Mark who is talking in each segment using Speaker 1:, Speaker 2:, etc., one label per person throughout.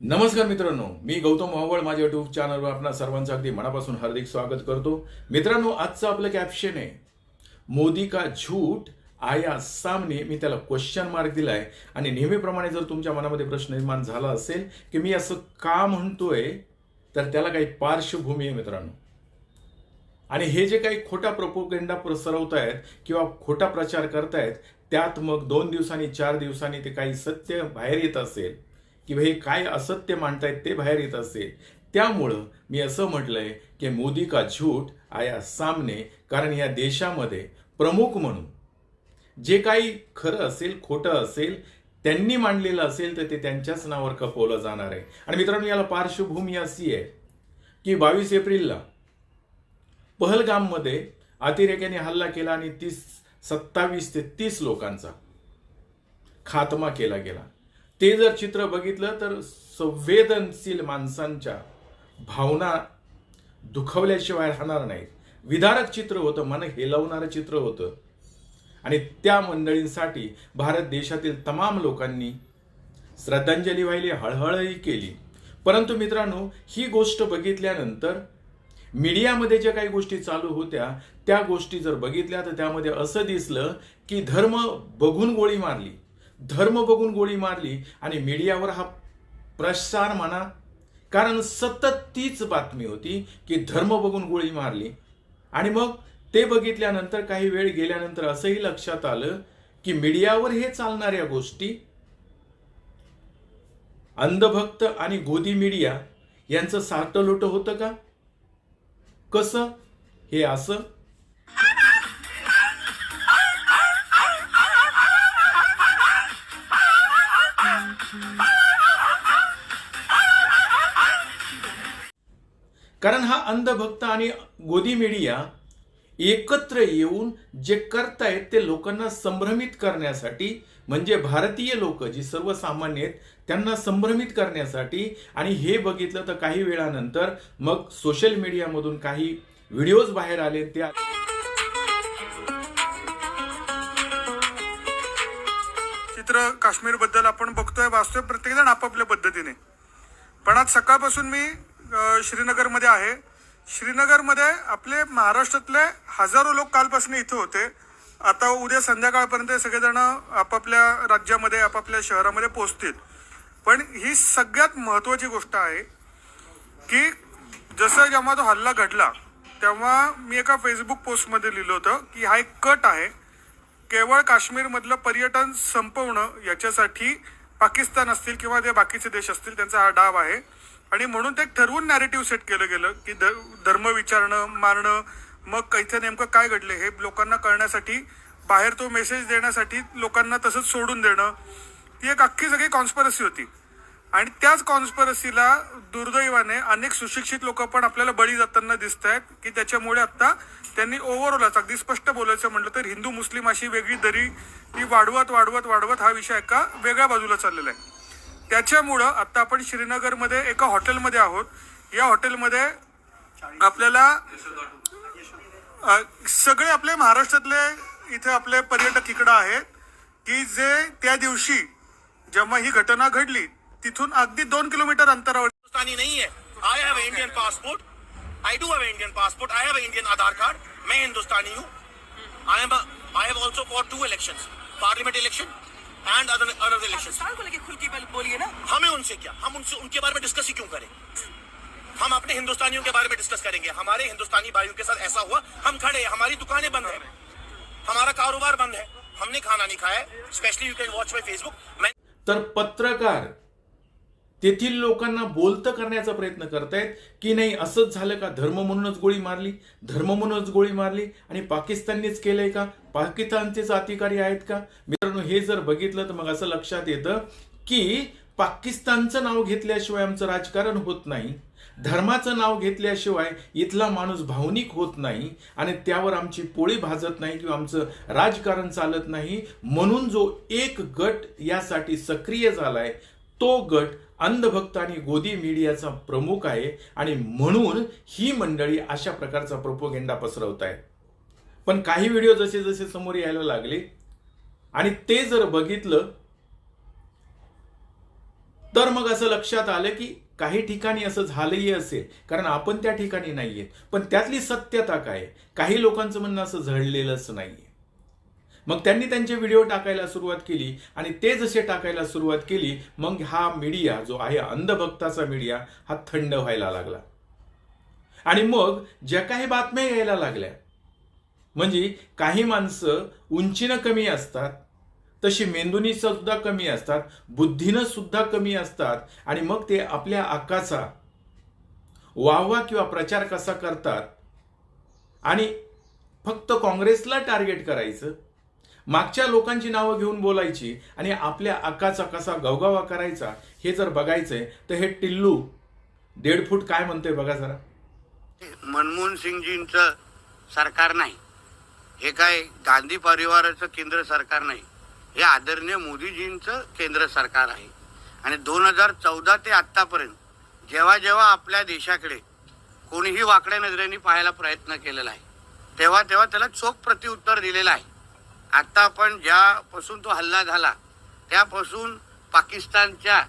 Speaker 1: नमस्कार मित्रांनो मी गौतम अहवळ माझ्या युट्यूब चॅनलवर आपणा सर्वांचं अगदी मनापासून हार्दिक स्वागत करतो. मित्रांनो आजचं आपलं कॅप्शन आहे मोदी का झूठ आया सामने? मी त्याला क्वेश्चन मार्क दिलाय. आणि नेहमीप्रमाणे जर तुमच्या मनामध्ये प्रश्न निर्माण झाला असेल की मी असं का म्हणतोय तर त्याला काही पार्श्वभूमी आहे मित्रांनो. आणि हे जे काही खोटा प्रपोगेंडा प्रसरवतायत किंवा खोटा प्रचार करतायत त्यात मग दोन दिवसांनी चार दिवसांनी ते काही सत्य बाहेर येत असेल किंवा हे काय असत्य मांडतायत ते बाहेर येत असेल त्यामुळं मी असं म्हटलंय की मोदी का झूठ आया सामने कारण या देशामध्ये प्रमुख म्हणून जे काही खरं असेल खोटं असेल त्यांनी मांडलेलं असेल तर ते त्यांच्याच नावावर खपवलं जाणार आहे. आणि मित्रांनो याला पार्श्वभूमी अशी आहे की बावीस एप्रिलला पहलगाममध्ये अतिरेक्याने हल्ला केला आणि तीस सत्तावीस ते तीस लोकांचा खात्मा केला गेला. ते जर चित्र बघितलं तर संवेदनशील माणसांच्या भावना दुखवल्याशिवाय राहणार नाहीत. विदारक चित्र होतं मन हेलवणारं चित्र होतं. आणि त्या मंडळींसाठी भारत देशातील तमाम लोकांनी श्रद्धांजली वाहिली हळहळही केली. परंतु मित्रांनो ही गोष्ट बघितल्यानंतर मीडियामध्ये ज्या काही गोष्टी चालू होत्या त्या गोष्टी जर बघितल्या तर त्यामध्ये असं दिसलं की धर्म बघून गोळी मारली. धर्म बघून गोळी मारली आणि मीडियावर हा प्रसार म्हणा. कारण सतत तीच बातमी होती की धर्म बघून गोळी मारली. आणि मग ते बघितल्यानंतर काही वेळ गेल्यानंतर असंही लक्षात आलं की मीडियावर हे चालणाऱ्या गोष्टी अंधभक्त आणि गोदी मीडिया यांचं साटलोट होतं का? कसं? हे असं कारण हा अंधभक्त आणि गोदी मीडिया एकत्र येऊन जे करतायत ते लोकांना संभ्रमित करण्यासाठी म्हणजे भारतीय लोक जी सर्वसामान्य आहेत त्यांना संभ्रमित करण्यासाठी आणि हे बघितलं तर काही वेळानंतर मग सोशल मीडियामधून काही व्हिडिओज बाहेर आले. त्या
Speaker 2: चित्र काश्मीरबद्दल आपण बघतोय वाचतोय प्रत्येकजण आपापल्या पद्धतीने. पण आज सकाळपासून मी श्रीनगरमध्ये आहे. श्रीनगरमध्ये आपले महाराष्ट्रातले हजारो लोक कालपासून इथं होते. आता उद्या संध्याकाळपर्यंत सगळेजण आपापल्या राज्यामध्ये आपापल्या शहरामध्ये पोहोचतील. पण ही सगळ्यात महत्त्वाची गोष्ट आहे की जसं जेव्हा तो हल्ला घडला तेव्हा मी एका फेसबुक पोस्टमध्ये लिहिलं होतं की हा एक कट आहे. केवळ काश्मीरमधलं पर्यटन संपवणं याच्यासाठी पाकिस्तान असतील किंवा जे बाकीचे देश असतील त्यांचा हा डाव आहे. आणि म्हणून ते ठरवून नॅरेटिव्ह सेट केलं गेलं की ध धर्म विचारणं मारणं मग इथे नेमकं काय घडलं हे लोकांना कळण्यासाठी बाहेर तो मेसेज देण्यासाठी लोकांना तसंच सोडून देणं ती एक अख्खी सगळी कॉन्स्परसी होती. आणि त्याच कॉन्स्परसीला दुर्दैवाने अनेक सुशिक्षित लोक पण आपल्याला बळी जाताना दिसत आहेत की त्याच्यामुळे आता त्यांनी ओव्हरऑलच अगदी स्पष्ट बोलायचं म्हटलं तर हिंदू मुस्लिम अशी वेगळी दरी ती वाढवत वाढवत वाढवत हा विषय एका वेगळ्या बाजूला चाललेला आहे. त्याच्यामुळं आता आपण श्रीनगरमध्ये एका हॉटेलमध्ये आहोत. या हॉटेलमध्ये आपल्याला सगळे आपले महाराष्ट्रातले इथे आपले पर्यटक इकडं आहेत की जे त्या दिवशी जेव्हा ही घटना घडली तिथून अगदी दोन किलोमीटर अंतरावर
Speaker 3: हिंदुस्तानी आहे I have Indian passport I do have Indian passport I have Indian Aadhaar card मैं हिंदुस्तानी हूँ. I am I have also for two election parliament election and other other election
Speaker 4: को लेके खुल के बोलिए ना।
Speaker 3: हमें उनसे क्या? हम उनसे उनके बारे में डिस्कस ही क्यों करें? हम अपने हिंदुस्तानियों के बारे में डिस्कस करेंगे। हमारे हिंदुस्तानी भाइयों के साथ ऐसा हुआ। हम खड़े हैं। हमारी दुकानें बंद है। हमारा कारोबार बंद है। हमने खाना नहीं खाया। Specially you can watch my Facebook मैं
Speaker 1: तर पत्रकार तेथील लोकांना बोलतं करण्याचा प्रयत्न करतायत की नाही असंच झालं का? धर्म म्हणूनच गोळी मारली? धर्म म्हणूनच गोळी मारली? आणि पाकिस्ताननेच केलंय का? पाकिस्तानचेच अधिकारी आहेत का? मित्रांनो हे जर बघितलं तर मग असं लक्षात येतं की पाकिस्तानचं नाव घेतल्याशिवाय आमचं राजकारण होत नाही. धर्माचं नाव घेतल्याशिवाय इथला माणूस भावनिक होत नाही आणि त्यावर आमची पोळी भाजत नाही किंवा आमचं राजकारण चालत नाही. म्हणून जो एक गट यासाठी सक्रिय झालाय तो गट अंधभक्त आणि गोदी मीडियाचा प्रमुख आहे आणि म्हणून ही मंडळी अशा प्रकारचा प्रोपोगेंडा पसरवत आहे. पण काही व्हिडिओ जसे जसे समोर यायला लागले आणि ते जर बघितलं तर मग असं लक्षात आलं की काही ठिकाणी असं झालंही असेल कारण आपण त्या ठिकाणी नाहीये पण त्यातली सत्यता काय काही लोकांचं म्हणणं असं झडलेलंच नाहीये. मग त्यांनी त्यांचे व्हिडिओ टाकायला सुरुवात केली आणि ते जसे टाकायला सुरुवात केली मग हा मीडिया जो आहे अंधभक्ताचा मीडिया हा थंड व्हायला लागला. आणि मग ज्या काही बातम्या यायला लागल्या म्हणजे काही माणसं उंचीनं कमी असतात तशी मेंदुनी सुद्धा कमी असतात बुद्धीनं सुद्धा कमी असतात आणि मग ते आपल्या आकाचा वाहवा किंवा प्रचार कसा करतात आणि फक्त काँग्रेसला टार्गेट करायचं मागच्या लोकांची नावं घेऊन बोलायची आणि आपल्या आकाचा कसा गवगावा करायचा हे जर बघायचंय तर हे टिल्लू दीड फूट काय म्हणतोय बघा जरा.
Speaker 5: मनमोहन सिंगजींचं सरकार नाही. हे काय गांधी परिवाराचं केंद्र सरकार नाही. हे आदरणीय मोदीजींचं केंद्र सरकार आहे. आणि दोन हजार चौदा ते आत्तापर्यंत जेव्हा जेव्हा आपल्या देशाकडे कोणीही वाकड्या नजरेने पाहायला प्रयत्न केलेला आहे तेव्हा तेव्हा त्याला चोख प्रत्युत्तर दिलेलं आहे. आता आपण ज्यापासून तो हल्ला झाला त्यापासून पाकिस्तानच्या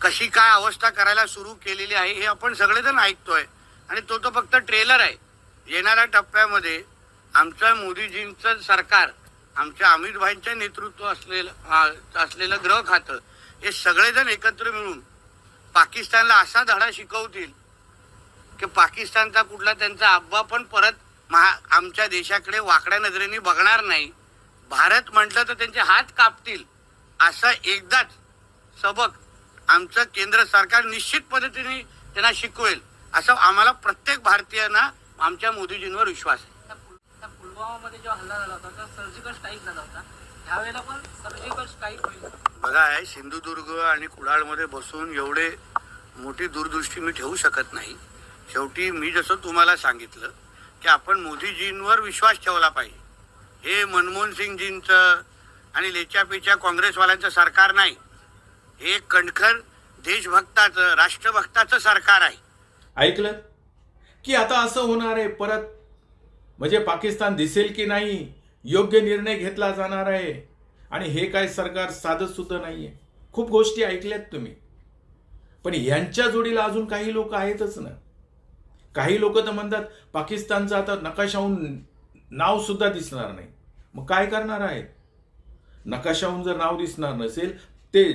Speaker 5: कशी काय अवस्था करायला सुरू केलेली आहे हे आपण सगळेजण ऐकतोय. आणि तो तो फक्त ट्रेलर आहे. येणाऱ्या टप्प्यामध्ये आमचं मोदीजींचं सरकार आमच्या अमित भाईंच्या नेतृत्व असलेलं असलेलं ग्रह खातं हे सगळेजण एकत्र मिळून पाकिस्तानला असा धडा शिकवतील की पाकिस्तानचा कुठला त्यांचा अब्बा पण परत महा आमच्या देशाकडे वाकड्या नजरेने बघणार नाही. भारत म्हटलं तर त्यांचे हात कापतील. असं एकदाच सबक आमचं केंद्र सरकार निश्चित पद्धतीने त्यांना शिकवेल. असं आम्हाला प्रत्येक भारतीयांना आमच्या मोदीजींवर विश्वास आहे.
Speaker 4: पुलवामामध्ये जो हल्ला झाला होता सर्जिकल स्ट्राईक झाला होता. त्यावेळेला पण सर्जिकल स्ट्राईक होईल.
Speaker 5: बघा आहे सिंधुदुर्ग आणि कुडाळमध्ये बसून एवढे मोठी दूरदृष्टी मी ठेवू शकत नाही. शेवटी मी जसं तुम्हाला सांगितलं की आपण मोदीजींवर विश्वास ठेवला पाहिजे. हे मनमोहन सिंगजींचं आणि लेच्यापेच्या काँग्रेसवाल्यांचं सरकार नाही. हे कणखर देशभक्ताचं राष्ट्रभक्ताचं सरकार आहे.
Speaker 1: ऐकलं? की आता असं होणार आहे परत म्हणजे पाकिस्तान दिसेल की नाही योग्य निर्णय घेतला जाणार आहे. आणि हे काय सरकार साधत सुद्धा आहे खूप गोष्टी ऐकल्यात तुम्ही. पण यांच्या जोडीला अजून काही लोक आहेतच ना. काही लोक तर म्हणतात पाकिस्तानचं आता नकाशाहून नाव सुद्धा दिसणार नाही. मग काय करणार आहेत? नकाशाहून जर नाव दिसणार नसेल ते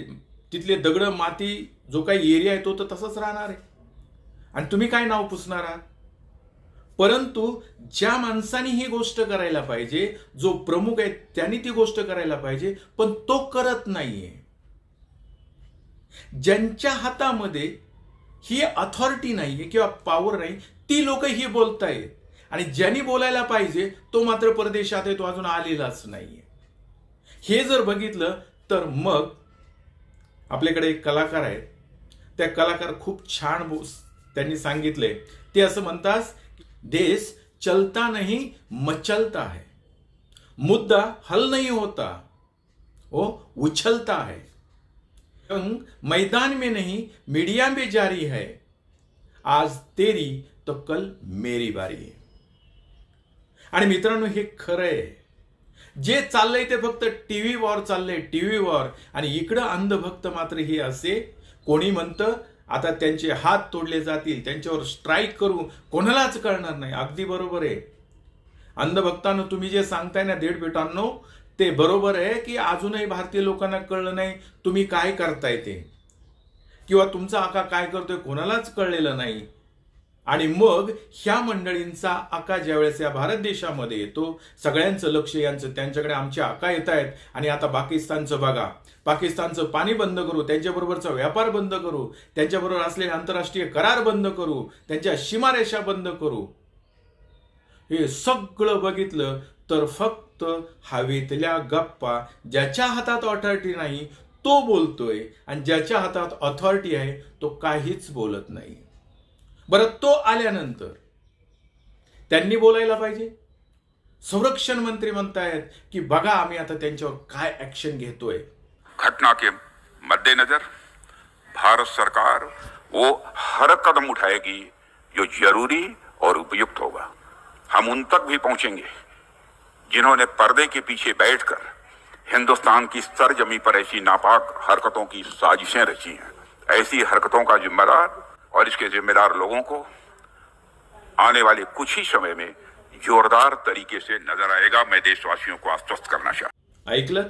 Speaker 1: तिथले दगड माती जो काही एरिया आहे तो तर तसंच राहणार आहे. आणि तुम्ही काय नाव पुसणार आहात? परंतु ज्या माणसाने ही गोष्ट करायला पाहिजे जो प्रमुख आहे त्यांनी ती गोष्ट करायला पाहिजे पण तो करत नाहीये. ज्यांच्या हातामध्ये ही अथॉरिटी नाहीये किंवा पॉवर नाही ती लोक ही बोलतायत. आणि ज्यांनी बोलायला पाहिजे तो मात्र परदेशात आहे तो अजून आलेलाच नाहीये. हे जर बघितलं तर मग आपल्याकडे एक कलाकार आहेत. त्या कलाकार खूप छान बो- त्यांनी सांगितले ते असं म्हणतात देश चलता नाही मचलता है. मुद्दा हल नहीं होता. वो उछलता है. जंग मैदान में नहीं मीडिया में जारी है। आज तेरी तो कल मेरी बारी है। आणि मित्रांनो हे खरं आहे। जे चाललंय ते फक्त टीव्ही वॉर चाललंय टीव्ही वॉर. आणि इकडं अंधभक्त मात्र हे असे. कोणी म्हणतं आता त्यांचे हात तोडले जातील त्यांच्यावर स्ट्राईक करू कोणालाच कळणार नाही. अगदी बरोबर आहे. अंधभक्तांनो तुम्ही जे सांगताय ना दीड बेटांनो ते बरोबर आहे की अजूनही भारतीय लोकांना कळलं नाही तुम्ही काय करताय ते? किंवा तुमचा आका काय करतोय कोणालाच कळलेलं नाही? आणि मग ह्या मंडळींचा आका ज्यावेळेस या भारत देशामध्ये येतो सगळ्यांचं लक्ष यांचं त्यांच्याकडे आमचे आका येत आहेत. आणि आता पाकिस्तानचं बघा. पाकिस्तानचं पाणी बंद करू त्यांच्याबरोबरचा व्यापार बंद करू त्यांच्याबरोबर असलेले आंतरराष्ट्रीय करार बंद करू त्यांच्या सीमारेषा बंद करू. हे सगळं बघितलं तर फक्त हवेतल्या गप्पा ज्याच्या हातात ऑथॉरिटी नाही तो बोलतोय आणि ज्याच्या हातात ऑथॉरिटी आहे तो काहीच बोलत नाही. बरं तो आल्यानंतर त्यांनी बोलायला पाहिजे. संरक्षण मंत्री म्हणतायत की बघा आम्ही आता त्यांच्यावर काय ऍक्शन घेतोय.
Speaker 6: घटना के मद्देनजर भारत सरकार वो हर कदम उठाएगी जो जरूरी और उपयुक्त होगा। हम उन तक भी पहुंचेंगे। जिन्होंने पर्दे के पीछे बैठकर हिंदुस्तान की सरजमी पर ऐसी नापाक हरकतों की साजिशें रची हैं। ऐसी हरकतों का जिम्मेदार और इसके जिम्मेदार लोगों को आने वाले कुछ ही समय में जोरदार तरीके से नजर आएगा। मैं देशवासियों को आश्वस्त करना चाहता
Speaker 1: ऐकलं?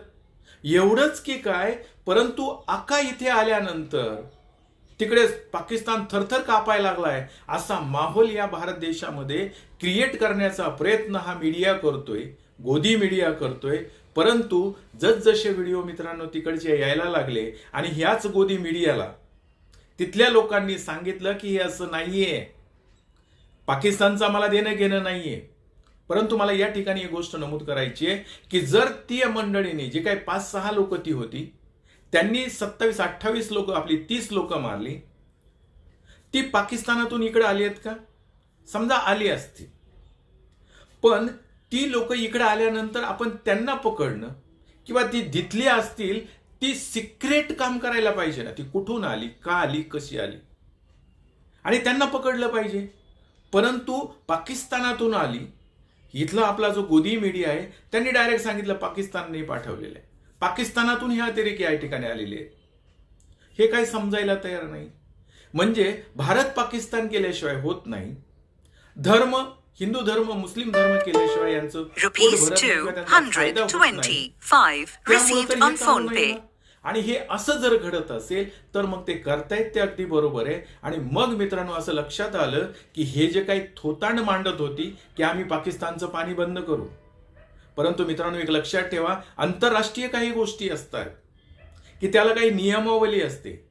Speaker 1: एवढंच की काय? परंतु अक्का इथे आल्यानंतर तिकडे पाकिस्तान थरथर कापायला लागलाय. असा माहोल या भारत देशामध्ये क्रिएट करण्याचा प्रयत्न हा मीडिया करतोय. गोदी मीडिया करतोय. परंतु जसजसे व्हिडिओ मित्रांनो तिकडचे यायला लागले आणि ह्याच गोदी मीडियाला तिथल्या लोकांनी सांगितलं की हे असं नाहीये. पाकिस्तानचा मला देणं घेणं नाहीये. परंतु मला या ठिकाणी एक गोष्ट नमूद करायची आहे की जर ती मंडळीने जे काही पाच सहा लोक ती होती त्यांनी सत्तावीस अठ्ठावीस लोक आपली तीस लोक मारली. ती पाकिस्तानातून इकडे आली आहेत का? समजा आली असती. पण ती लोक इकडे आल्यानंतर आपण त्यांना पकडणं किंवा ती तिथली असतील ती सिक्रेट काम करायला पाहिजे ना. ती कुठून आली का आली कशी आली? आणि त्यांना पकडलं पाहिजे. परंतु पाकिस्तानातून आली इथला आपला जो गोदी मीडिया आहे त्यांनी डायरेक्ट सांगितलं पाकिस्तानने पाठवलेलं आहे. पाकिस्तानातून हे अतिरेकी या ठिकाणी आलेले आहेत. हे काही समजायला तयार नाही. म्हणजे भारत पाकिस्तान केल्याशिवाय होत नाही. धर्म हिंदू धर्म मुस्लिम धर्म केल्याशिवाय यांचं पोट
Speaker 7: Rupees
Speaker 1: भरत नाही किंवा त्यांचा फायदा होत नाही.
Speaker 7: 225
Speaker 1: त्यामुळे
Speaker 7: received
Speaker 1: तर
Speaker 7: on
Speaker 1: चालू
Speaker 7: phone
Speaker 1: नाही
Speaker 7: pay.
Speaker 1: ना. आणि हे असं जर घडत असेल तर मग ते करतायत ते अगदी बरोबर आहे आणि मग मित्रांनो असं लक्षात आलं की हे जे काही थोतांड मांडत होती की आम्ही पाकिस्तानचं पाणी बंद करू परंतु मित्रांनो एक लक्षात ठेवा आंतरराष्ट्रीय काही गोष्टी असतात की त्याला काही नियमावली असते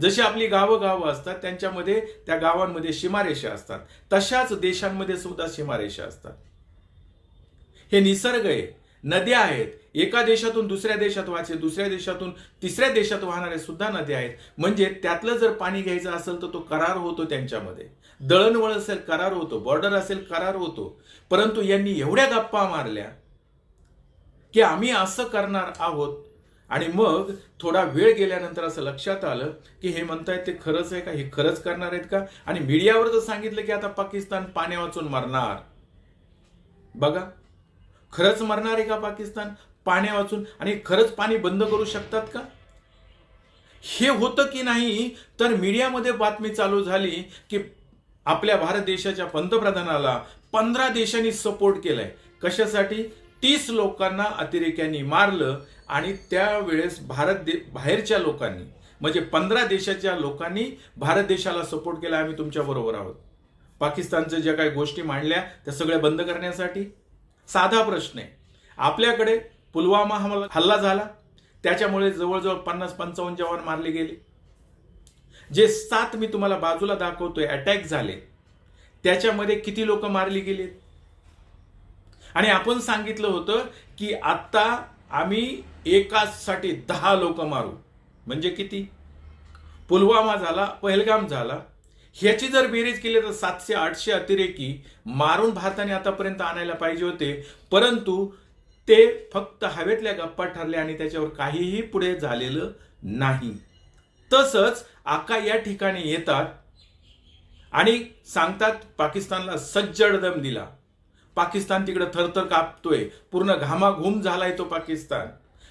Speaker 1: जशी आपली गावं गावं असतात त्यांच्यामध्ये त्या गावांमध्ये सीमारेषा असतात. तशाच देशांमध्ये सुद्धा सीमारेषा असतात. हे निसर्ग आहे. नद्या आहेत. एका देशातून दुसऱ्या देशात व्हायचे दुसऱ्या देशातून तिसऱ्या देशात वाहणारे सुद्धा नद्या आहेत. म्हणजे त्यातलं जर पाणी घ्यायचं असेल तर तो करार होतो त्यांच्यामध्ये. दळणवळ असेल करार होतो. बॉर्डर असेल करार होतो. परंतु यांनी एवढ्या गप्पा मारल्या की आम्ही असं करणार आहोत आणि मग थोडा वेळ गेल्यानंतर असं लक्षात आलं की हे म्हणतायत ते खरंच आहे का? हे खरंच करणार आहेत का? आणि मीडियावर जर सांगितलं की आता पाकिस्तान पाण्या वाचून मरणार. बघा. खरंच मरणार आहे का पाकिस्तान? पाण्या वाचून. आणि खरंच पाणी बंद करू शकतात का? हे होतं की नाही? तर मीडियामध्ये बातमी चालू झाली की आपल्या भारत देशाच्या पंतप्रधानाला पंधरा देशांनी सपोर्ट केलाय. कशासाठी? तीस लोकांना अतिरेक्यांनी मारलं आणि त्यावेळेस भारत दे बाहेरच्या लोकांनी म्हणजे पंधरा देशाच्या लोकांनी भारत देशाला सपोर्ट केला आम्ही तुमच्या बरोबर आहोत. पाकिस्तानचं ज्या काही गोष्टी मांडल्या त्या सगळ्या बंद करण्यासाठी? साधा प्रश्न आहे. आपल्याकडे पुलवामा हमला हल्ला झाला. त्याच्यामुळे जवळजवळ पन्नास पंचावन्न जवान मारले गेले. जे सात मी तुम्हाला बाजूला दाखवतोय अटॅक झाले त्याच्यामध्ये किती लोक मारली गेलीत? आणि आपण सांगितलं होतं की आत्ता आम्ही एकासाठी दहा लोक मारू. म्हणजे किती? पुलवामा झाला पहलगाम झाला. ह्याची जर बेरीज केली तर सातशे आठशे अतिरेकी मारून भारताने आतापर्यंत आणायला पाहिजे होते. परंतु ते फक्त हवेतल्या गप्पा ठरले आणि त्याच्यावर काहीही पुढे झालेलं नाही. तसंच आका या ठिकाणी येतात आणि सांगतात पाकिस्तानला सज्जड दम दिला. पाकिस्तान तिकडे थरथर कापतोय. पूर्ण घामाघूम झालाय तो पाकिस्तान.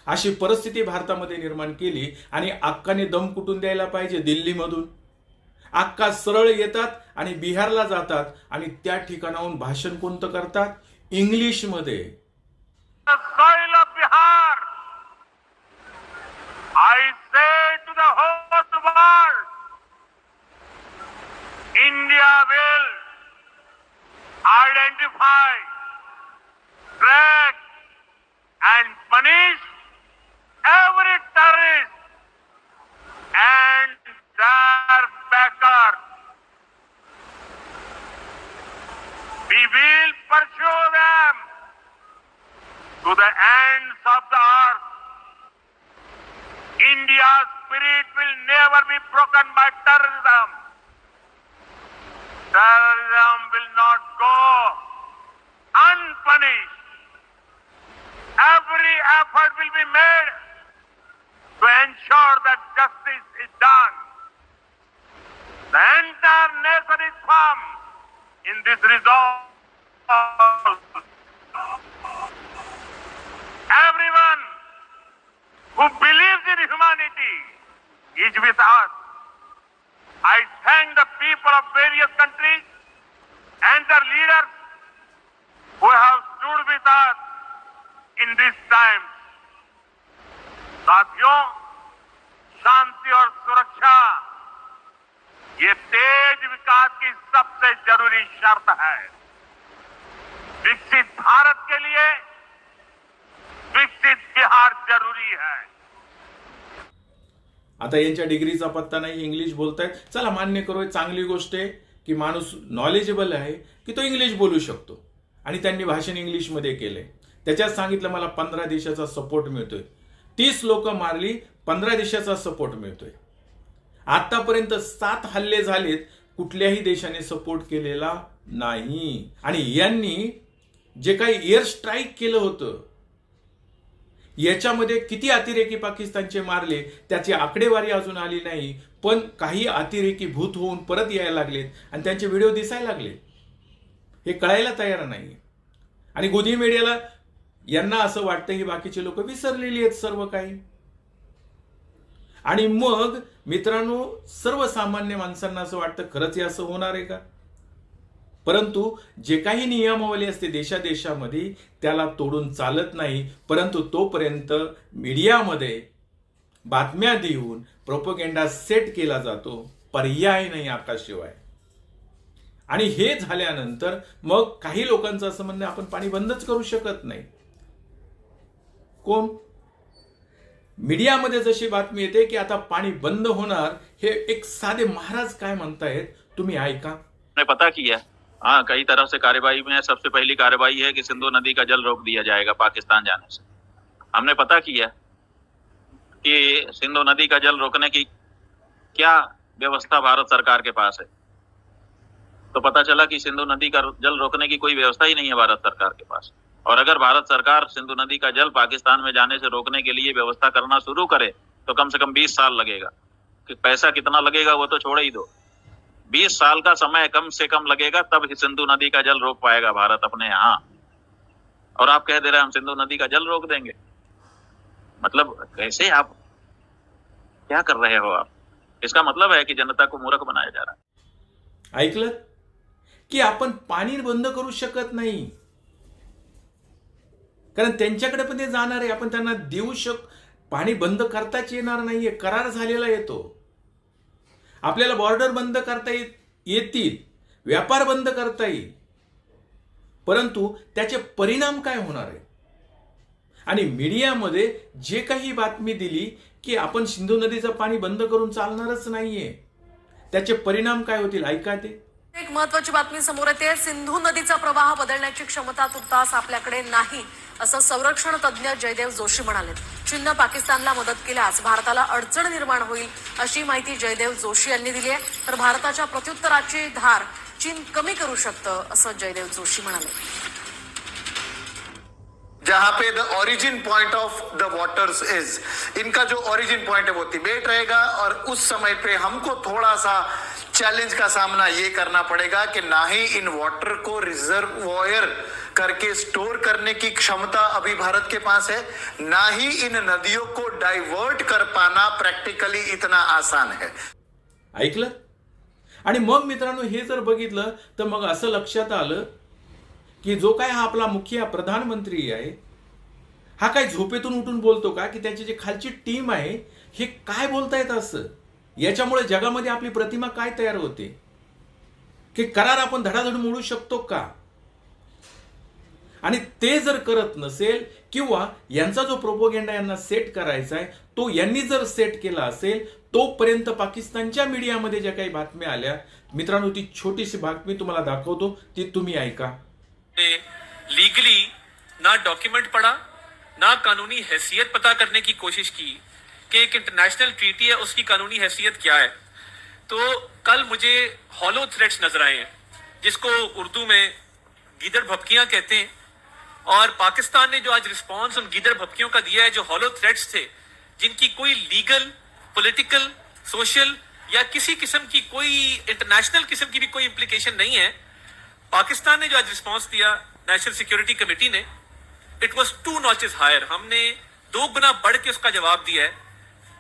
Speaker 1: अशी परिस्थिती भारतामध्ये निर्माण केली आणि अक्काने दम कुटून द्यायला पाहिजे? दिल्लीमधून. अक्का सरळ येतात आणि बिहारला जातात आणि त्या ठिकाणाहून भाषण कोणतं करतात? इंग्लिशमध्ये.
Speaker 8: Bihar. I say to the whole India the identify, track, and punish every terrorist and their backers. We will pursue them to the ends of the earth. India's spirit will never be broken by terrorism. Terrorism will not go unpunished. Every effort will be made to ensure that justice is done. The entire nation is firm in this resolve. Everyone who believes in humanity is with us. I thank the people of various countries and their leaders who have stood with us in this time. साथियों, शांति और सुरक्षा, ये तेज विकास की सबसे ज़रूरी शर्त है। विकसित भारत के लिए विकसित बिहार ज़रूरी है।
Speaker 1: आता यांच्या डिग्रीचा पत्ता नाही, इंग्लिश बोलतायत. चला, मान्य करू चांगली गोष्ट आहे. की माणूस नॉलेजेबल आहे की तो इंग्लिश बोलू शकतो. आणि त्यांनी भाषण इंग्लिशमध्ये केलंय. त्याच्यात सांगितलं मला पंधरा देशाचा सपोर्ट मिळतोय. तीस लोक मारली पंधरा देशाचा सपोर्ट मिळतोय. आतापर्यंत सात हल्ले झालेत कुठल्याही देशाने सपोर्ट केलेला नाही. आणि यांनी जे काही एअर स्ट्राईक केलं होतं याच्यामध्ये किती अतिरेकी पाकिस्तानचे मारले त्याची आकडेवारी अजून आली नाही पण काही अतिरेकी भूत होऊन परत यायला लागलेत आणि त्यांचे व्हिडिओ दिसायला लागले. हे कळायला तयार नाही. आणि गोदी मीडियाला यांना असं वाटतं ही बाकीचे लोक विसरलेली आहेत सर्व काही. आणि मग मित्रांनो सर्वसामान्य माणसांना असं वाटतं खरंच हे असं होणार आहे का? परंतु जे काही नियमावली असते देशादेशामध्ये त्याला तोडून चालत नाही. परंतु तोपर्यंत मीडियामध्ये बातम्या देऊन प्रोपोगेंडा सेट केला जातो. पर्याय नाही आकाशिवाय आणि हे झाल्यानंतर मग काही लोकांचं असं म्हणणं आपण पाणी बंदच करू शकत नाही. कोण? मीडियामध्ये जशी बातमी येते की आता पाणी बंद होणार हे एक साधे महाराज काय म्हणतायत तुम्ही ऐका.
Speaker 7: पता किया हाँ कई तरह से कार्यवाही में सबसे पहली कार्यवाही है कि सिंधु नदी का जल रोक दिया जाएगा पाकिस्तान जाने से। हमने पता किया कि सिंधु नदी का जल रोकने की क्या व्यवस्था भारत सरकार के पास है। तो पता चला कि सिंधु नदी का जल रोकने की कोई व्यवस्था ही नहीं है भारत सरकार के पास। और अगर भारत सरकार सिंधु नदी का जल पाकिस्तान में जाने से रोकने के लिए व्यवस्था करना शुरू करे तो कम से कम बीस साल लगेगा। कि पैसा कितना लगेगा वो तो छोड़ ही दो। बीस साल का समय कम से कम लगेगा तब ही सिंधु नदी का जल रोक पाएगा भारत अपने यहाँ। और आप कह दे रहे हैं हम सिंधु नदी का जल रोक देंगे। मतलब कैसे आप क्या कर रहे हो आप? इसका मतलब है कि जनता को मूर्ख बनाया जा रहा है।
Speaker 1: ऐकलं? की आपण पाणी बंद करू शकत नाही. कारण त्यांच्याकडे पण ते जाणार आहे. आपण त्यांना देऊ शक पाणी बंद करताच येणार नाहीये. करार झालेला येतो. आपल्याला बॉर्डर बंद करता येत येतील. व्यापार बंद करता येईल. परंतु त्याचे परिणाम काय होणार आहे आणि मीडियामध्ये जे काही बातमी दिली की आपण सिंधू नदीचं पाणी बंद करून चालणारच नाहीये त्याचे परिणाम काय होतील? ऐका ते.
Speaker 9: एक महत्वाची बातमी समोर येते. सिंधू नदीचा प्रवाह बदलण्याची क्षमता तुर्तास आपल्याकडे नाही असं संरक्षण तज्ज्ञ जयदेव जोशी म्हणाले चीननं पाकिस्तानला मदत केल्यास भारताला अडचण निर्माण होईल अशी माहिती जयदेव जोशी यांनी दिली आहे. तर भारताच्या प्रत्युत्तराची धार चीन कमी करू शकतं असं जयदेव जोशी म्हणाले.
Speaker 10: जहां पे the origin point of the waters is इनका जो ओरिजिन पॉइंट है वो तिबेट रहेगा और उस समय पे हमको थोड़ा सा चैलेंज का सामना ये करना पड़ेगा कि ना ही इन वाटर को रिजर्वॉयर करके स्टोर करने की क्षमता अभी भारत के पास है ना ही इन नदियों को डाइवर्ट कर पाना प्रैक्टिकली इतना आसान है।
Speaker 1: ऐकलं? आणि मग मित्रांनो हे जर बघितलं तर मग असं लक्षात आलं की जो काय हा आपला मुख्य प्रधानमंत्री आहे हा काय झोपेतून उठून बोलतो का? की त्याची जी खालची टीम आहे हे काय बोलता येत असं? याच्यामुळे जगामध्ये आपली प्रतिमा काय तयार होते? की करार आपण धडाधड मोडू शकतो का? आणि ते जर करत नसेल किंवा यांचा जो प्रोपोगेंडा यांना सेट करायचा आहे तो यांनी जर सेट केला असेल तोपर्यंत पाकिस्तानच्या मीडियामध्ये ज्या काही बातम्या आल्या मित्रांनो ती छोटीशी बातमी तुम्हाला दाखवतो ती तुम्ही ऐका.
Speaker 11: ने लीगली ना डॉक्यूमेंट पडा ना कानूनी हैसियत पता करने की कोशिश की कि एक इंटरनेशनल ट्रीटी है, उसकी कानूनी हैसियत क्या है? तो कल मुझे हॉलो थ्रेट्स नज़र आए हैं, जिसको उर्दू में गीदड़ भपकियाँ कहते हैं। और पाकिस्तान ने जो आज रिस्पांस उन गीदड़ भपकियों का दिया है, जो हॉलो थ्रेट्स थे, जिनकी कोई लीगल पॉलिटिकल सोशल या किसी किस्म की कोई इंटरनेशनल किस्म की भी कोई इम्प्लीकेशन नहीं है। पाकिस्तान ने जो आज रिस्पांस दिया नेशनल सिक्योरिटी कमेटी ने it was two notches higher हमने दो गुना बढ़ के उसका जवाब दिया है।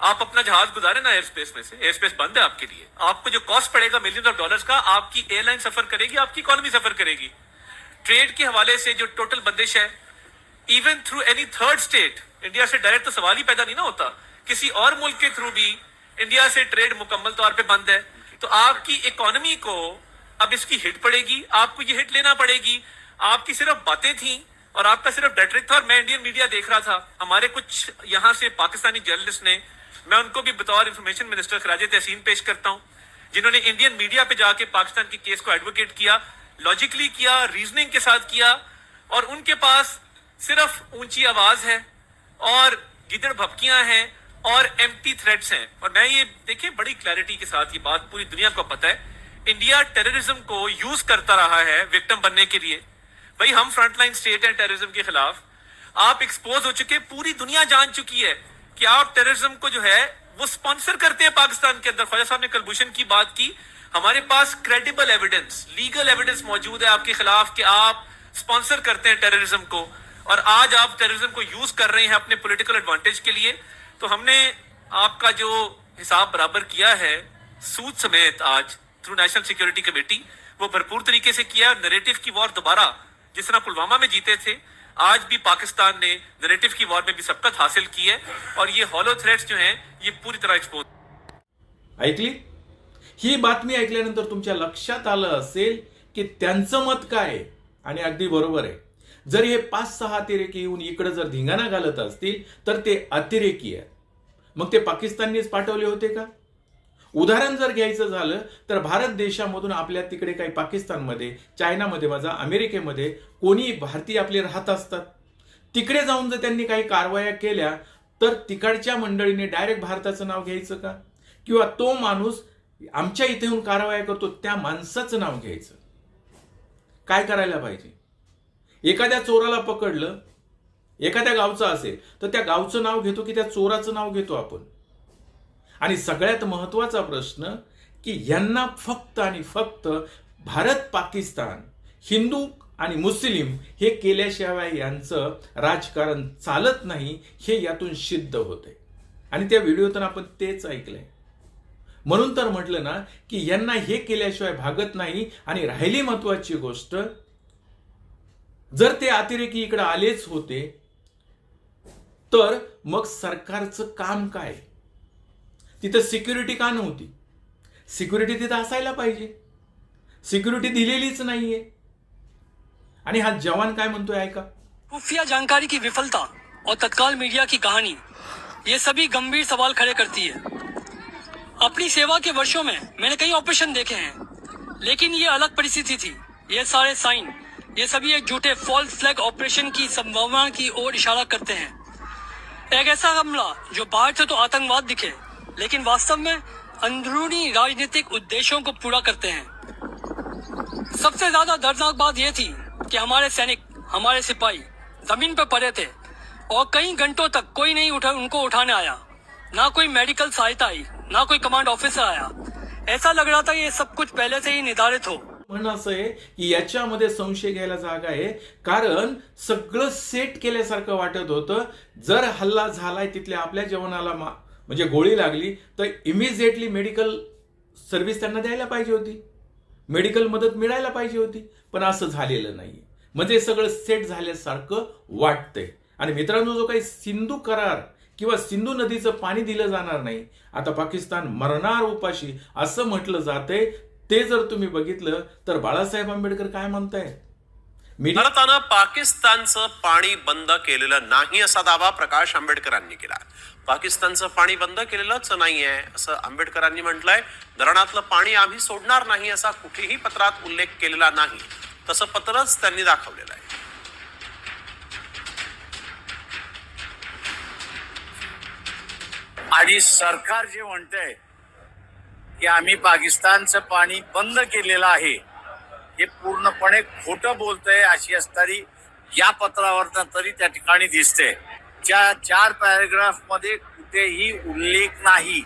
Speaker 11: आप अपना जहाज़ गुजारे ना एयर स्पेस में से? एयर स्पेस बंद है आपके लिए। आपको जो कॉस्ट पड़ेगा मिलियंस ऑफ़ डॉलर्स का, आपकी एयरलाइन सफ़र करेगी, आपकी इकोनॉमी सफ़र करेगी। ट्रेड के हवाले से जो टोटल बंदिश है even through any third state India से डायरेक्ट तो सवाल ही पैदा नहीं ना होता। किसी और मुल्क के थ्रू भी इंडिया से ट्रेड मुकम्मल तौर पे बंद है। तो आपकी इकोनॉमी को अब इसकी हिट पड़ेगी, आपको ये हिट लेना पड़ेगी। आपकी सिर्फ़ बातें थी और आपका सिर्फ़ डेटरिक था और मैं इंडियन मीडिया देख रहा था। हमारे कुछ यहाँ से पाकिस्तानी जर्नलिस्ट ने मैं उनको भी बतौर इंफॉर्मेशन मिनिस्टर खराज तहसीन पेश करता हूँ, जिन्होंने इंडियन मीडिया पे जाके पाकिस्तान के केस को एडवोकेट किया लॉजिकली किया रीजनिंग के साथ किया, और उनके पास सिर्फ़ ऊँची आवाज़ है, और गिदड़ भपकियाँ हैं, और एम्प्टी थ्रेट्स हैं। और मैं ये देखिए, बड़ी क्लैरिटी के साथ ये बात पूरी दुनिया को पता है इंडिया टेररिज्म को यूज़ करता रहा है विक्टिम बनने के लिए। भाई, हम फ्रंटलाइन स्टेट हैं टेररिज्म के खिलाफ। आप एक्सपोज हो चुके, पूरी दुनिया जान चुकी है। कि आप टेररिज्म को जो है, वो स्पॉन्सर करते हैं पाकिस्तान के अंदर? ख्वाजा साहब ने कलभूषण की बात की। हमारे पास क्रेडिबल एविडेंस लीगल एविडेंस मौजूद है आपके खिलाफ कि आप स्पॉन्सर करते हैं टेररिज्म को। और आज आप टेररिज्म को यूज़ कर रहे हैं अपने पॉलिटिकल एडवांटेज के लिए। तो हमने आपका जो हिसाब बराबर किया है, सूद समेत आज थ्रू नेशनल सिक्योरिटी कमेटी वो भरपूर तरीके से किया। नरेटिव की वॉर दोबारा जिस तरह पुलवामा में जीते थे आज भी पाकिस्तान ने नरेटिव की वॉर में भी सबकत हासिल की है और ये हॉलो थ्रेट्स जो हैं ये पूरी तरह एक्सपोज
Speaker 1: ऐकली? ही बातमी ऐकल्यानंतर तुमच्या लक्षात आलं असेल की त्यांचं मत काय आहे? आणि अगदी बरोबर आहे. जर हे पाच सहा अतिरेकी येऊन इकडे जर धिंगाणा घालत असतील तर ते अतिरेकी आहे मग ते पाकिस्ताननीच पाठवले होते का? उदाहरण जर घ्यायचं झालं तर भारत देशामधून आपल्या तिकडे काही पाकिस्तानमध्ये चायनामध्ये माझा अमेरिकेमध्ये कोणी भारतीय आपले राहत असतात. तिकडे जाऊन जर त्यांनी काही कारवाया केल्या तर तिकडच्या मंडळीने डायरेक्ट भारताचं नाव घ्यायचं का? किंवा तो माणूस आमच्या इथे येऊन कारवाया करतो त्या माणसाचं नाव घ्यायचं. काय करायला पाहिजे? एखाद्या चोराला पकडलं एखाद्या गावचं असेल तर त्या गावचं नाव घेतो की त्या चोराचं नाव घेतो आपण? आणि सगळ्यात महत्त्वाचा प्रश्न की यांना फक्त आणि फक्त भारत पाकिस्तान हिंदू आणि मुस्लिम हे केल्याशिवाय यांचं राजकारण चालत नाही हे यातून सिद्ध होते आणि त्या व्हिडिओतून आपण तेच ऐकलंय. म्हणून तर म्हटलं ना की यांना हे केल्याशिवाय भागत नाही आणि राहिली महत्वाची गोष्ट जर ते अतिरेकी इकडे आलेच होते तर मग सरकारचं काम काय? तिथं सिक्युरिटी का नव्हती. सिक्युरिटी तिथं असायला पाहिजे. सिक्युरिटी दिलेलीच नाहीये. आणि हा जवान काय म्हणतोय ऐका.
Speaker 4: खुफिया जानकारी की विफलता और तत्काल मीडिया की कहानी, ये सभी गंभीर सवाल खड़े करती है। अपनी सेवा के वर्षों में मैंने कई ऑपरेशन देखे हैं, लेकिन ये अलग परिस्थिति थी। ये सारे साइन ये सभी एक झूठे फॉल्स फ्लैग ऑपरेशन की संभावना की ओर इशारा करते हैं। एक ऐसा हमला जो बाहर से तो आतंकवाद दिखे लेकिन वास्तव में अंदरूनी राजनीतिक उद्देश्यों को पूरा करते हैं। सबसे ज्यादा दर्दनाक बात यह थी कि हमारे सैनिक हमारे सिपाही जमीन पर पड़े थे और कई घंटों तक कोई नहीं उठा उनको उठाने आया। ना कोई मेडिकल सहायता आई ना कोई कमांड ऑफिसर आया। ऐसा लग रहा था ये सब कुछ पहले से ही निर्धारित हो।
Speaker 1: म्हणणं असं आहे की याच्यामध्ये संशय घ्यायला जागा आहे कारण सगळं सेट केल्यासारखं वाटत होतं. जर हल्ला झालाय तिथल्या आपल्या जवानाला मा- म्हणजे गोळी लागली तर इमिजिएटली मेडिकल सर्व्हिस त्यांना द्यायला पाहिजे होती. मेडिकल मदत मिळायला पाहिजे होती. पण असं झालेलं नाही म्हणजे सगळं सेट झाल्यासारखं वाटतंय. आणि मित्रांनो जो काही सिंधू करार किंवा सिंधू नदीचं पाणी दिलं जाणार नाही आता पाकिस्तान मरणार उपाशी असं म्हटलं जातंय ते जर तुम्ही बघितलं तर बाळासाहेब आंबेडकर काय म्हणतायत?
Speaker 12: भारतानं पाकिस्तानचं पाणी बंद केलेलं नाही असा दावा प्रकाश आंबेडकरांनी केला. पाकिस्तानचं पाणी बंद केलेलंच नाहीये असं आंबेडकरांनी म्हटलंय. धरणातलं पाणी आम्ही सोडणार नाही असा कुठेही पत्रात उल्लेख केलेला नाही. तसं पत्रच त्यांनी दाखवलेलं आहे.
Speaker 8: आणि सरकार जे म्हणतंय की आम्ही पाकिस्तानचं पाणी बंद केलेलं आहे हे पूर्णपणे खोटं बोलतंय अशी असणारी या पत्रावरनं तरी त्या ठिकाणी दिसते. ज्या चार पॅरेग्राफमध्ये कुठेही उल्लेख नाही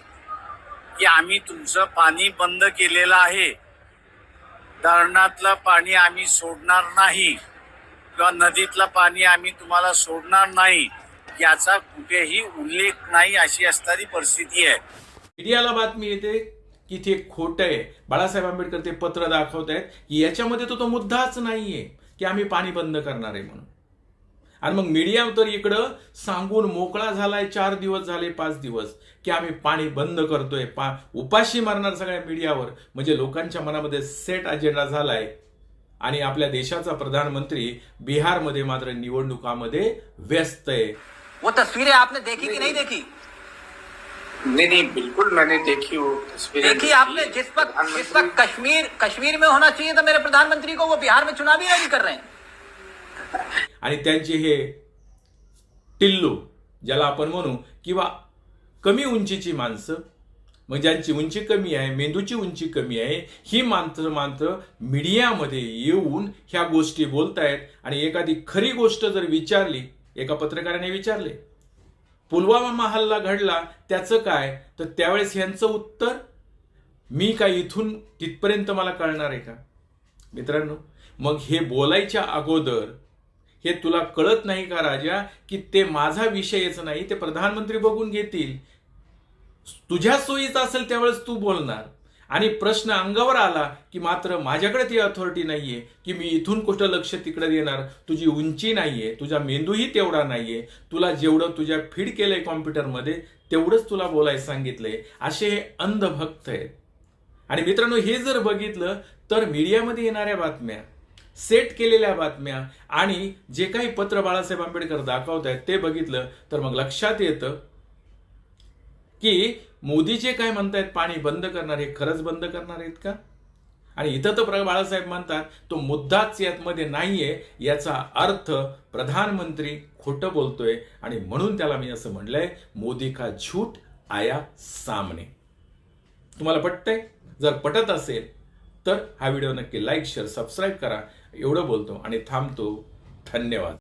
Speaker 8: की आम्ही तुमचं पाणी बंद केलेलं आहे. धरणातलं पाणी आम्ही सोडणार नाही किंवा नदीतलं पाणी आम्ही तुम्हाला सोडणार नाही याचा कुठेही उल्लेख नाही अशी असणारी परिस्थिती आहे.
Speaker 1: मीडियाला बातमी येते की ते खोटं आहे. बाळासाहेब आंबेडकर ते पत्र दाखवत आहेत की याच्यामध्ये तो तो मुद्दाच नाहीये की आम्ही पाणी बंद करणार आहे म्हणून. आणि मग मीडिया तर इकडं सांगून मोकळा झालाय चार दिवस झाले पाच दिवस की आम्ही पाणी बंद करतोय. पा उपाशी मारणार सगळ्या मीडियावर. म्हणजे लोकांच्या मनामध्ये सेट अजेंडा झालाय. आणि आपल्या देशाचा प्रधानमंत्री बिहारमध्ये मात्र निवडणुकामध्ये व्यस्त आहे.
Speaker 13: वो तस्वीरें आपने देखी की नहीं देखी?
Speaker 11: नहीं नहीं बिल्कुल मैंने देखी वो तस्वीरें
Speaker 13: देखी आपने जिस वक्त जिस वक्त कश्मीर कश्मीर में होना चाहिए था मेरे प्रधानमंत्री को वो बिहार में चुनावी रैली कर रहे हैं।
Speaker 1: आणि त्यांचे हे टिल्लू ज्याला आपण म्हणू किंवा कमी उंचीची माणसं मग ज्यांची उंची कमी आहे मेंदूची उंची कमी आहे ही माणसं मात्र मीडियामध्ये येऊन ह्या गोष्टी बोलतायत आणि एखादी खरी गोष्ट जर विचारली एका पत्रकाराने विचारले पुलवामा हल्ला घडला त्याचं काय? तर त्यावेळेस ह्यांचं उत्तर मी काय इथून तिथपर्यंत मला कळणार आहे का? मित्रांनो मग हे बोलायच्या अगोदर हे तुला कळत नाही का राजा की ते माझा विषयच नाही ते प्रधानमंत्री बघून घेतील? तुझ्या सोयीचं असेल त्यावेळेस तू बोलणार. आणि प्रश्न अंगावर आला की मात्र माझ्याकडे ती अथॉरिटी नाहीये की मी इथून कुठं लक्ष तिकडे देणार? तुझी उंची नाहीये तुझा मेंदूही तेवढा नाहीये तुला जेवढं तुझ्या फीड केलंय कॉम्प्युटरमध्ये तेवढंच तुला बोलायला सांगितलंय असे हे अंधभक्त आहेत. आणि मित्रांनो हे जर बघितलं तर मीडियामध्ये येणाऱ्या बातम्या सेट केलेल्या बातम्या आणि जे काही पत्र बाळासाहेब आंबेडकर दाखवत आहेत ते बघितलं तर मग लक्षात येतं की मोदी जे काय म्हणतायत पाणी बंद करणार हे खरंच बंद करणार आहेत का? आणि इथं तर प्र- बाळासाहेब म्हणतात तो मुद्दाच यातमध्ये नाहीये याचा अर्थ प्रधानमंत्री खोटं बोलतोय. आणि म्हणून त्याला मी असं म्हणलंय मोदी का झूट आया सामने. तुम्हाला पटतंय? जर पटत असेल तर हा व्हिडिओ नक्की लाईक शेअर सबस्क्राईब करा. एवढं बोलतो आणि थांबतो. धन्यवाद.